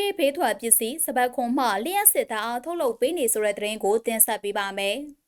ရေးဘေးထွက်ပစ္စည်းစပတ်ခွန်မှလျှက်စစ်သားအားထုတ်လုပ်ပေးနေဆိုတဲ့သတင်းကိုတင်ဆက်ပေးပါမယ်။။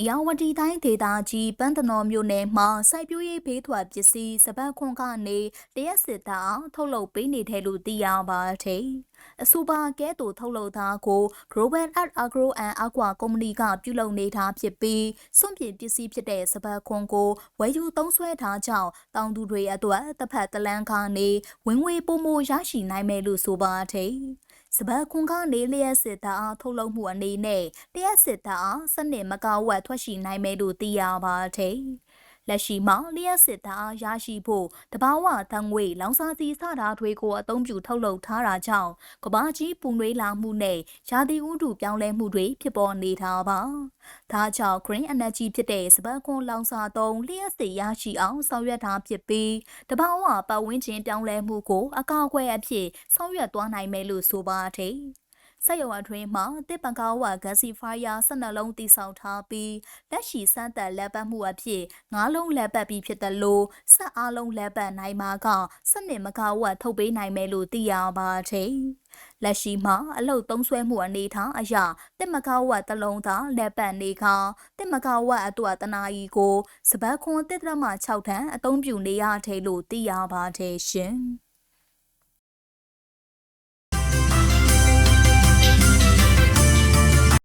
ရောင်ဝတီတိုင်းဒေသကြီးပန်းတနော်မြို့နယ်မှာစိုက်ပျိုးရေးဘေးထွက်ပစ္စည်းစပတ်ခွန်ကနေလျှက်စစ်သားအားထုတ်လုပ်ပေးနေတယ်လို့သိရပါတယ်။အဆိုပါကဲ့သို့ထုတ်လုပ်သားကို Global Art Agro and Aqua Company ကပြုလုပ်နေတာဖြစ်ပြီးစွန့်ပစ်ပစ္စည်းဖြစ်တဲ့စပတ်ခွန်ကိုဝယ်ယူသုံးစွဲထားကြောင်းတောင်သူတွေအတွက်တစ်ဖက်တလန်းကနေဝင်ငွေပိုမိုရရှိနိုင်မယ်လို့ဆိုပါတယ်။ စပတ်ခွန်ကနေလျှက်စစ်သားအားထုတ်လုပ်မှုအနေနဲ့လျှက်စစ်သားအားစနစ်မကဝတ်ထွက်ရှိနိုင်မယ်လို့သိရပါတယ်။ လက်ရှိမှာလျှက်စစ်သားရရှိဖို့တဘာဝတန်ငွေလောင်စာစီစတာတွေကိုအသုံးပြုထုတ်လုပ်ထားတာကြောင့်ကဘာကြီးပူနွေးလာမှုနဲ့ရာသီဥတုပြောင်းလဲမှုတွေဖြစ်ပေါ်နေတာပါ။ဒါကြောင့် Green Energy ဖြစ်တဲ့စပတ်ကွန်လောင်စာသုံးလျှက်စစ်ရရှိအောင်ဆောင်ရွက်တာဖြစ်ပြီးတဘာဝပတ်ဝန်းကျင်ပြောင်းလဲမှုကိုအကောက်အကွယ်အဖြစ်ဆောင်ရွက်သွားနိုင်မယ်လို့ဆိုပါတယ်။ စက်ရုံအတွင်းမှာတစ်ပန်ကာဝါဂက်စီဖိုင်ယာ12လုံးတိစောက်ထားပြီးလက်ရှိစမ်းသပ်လက်ပတ်မှုအဖြစ်9လုံးလက်ပတ်ပြီးဖြစ်တယ်လို့စက်အားလုံးလက်ပတ်နိုင်မှာကစနစ်မကာဝါထုတ်ပေးနိုင်မယ်လို့သိရပါတယ်။လက်ရှိမှာအလုတ်သုံးဆွဲမှုအနေထားအရာတစ်မကာဝတ်တလုံးသာလက်ပတ်နေခါတစ်မကာဝတ်အတွက်တနာကြီးကိုစပတ်ခွန်တစ်တရမ6ထန်အသုံးပြုနေရတယ်လို့သိရပါတယ်ရှင်။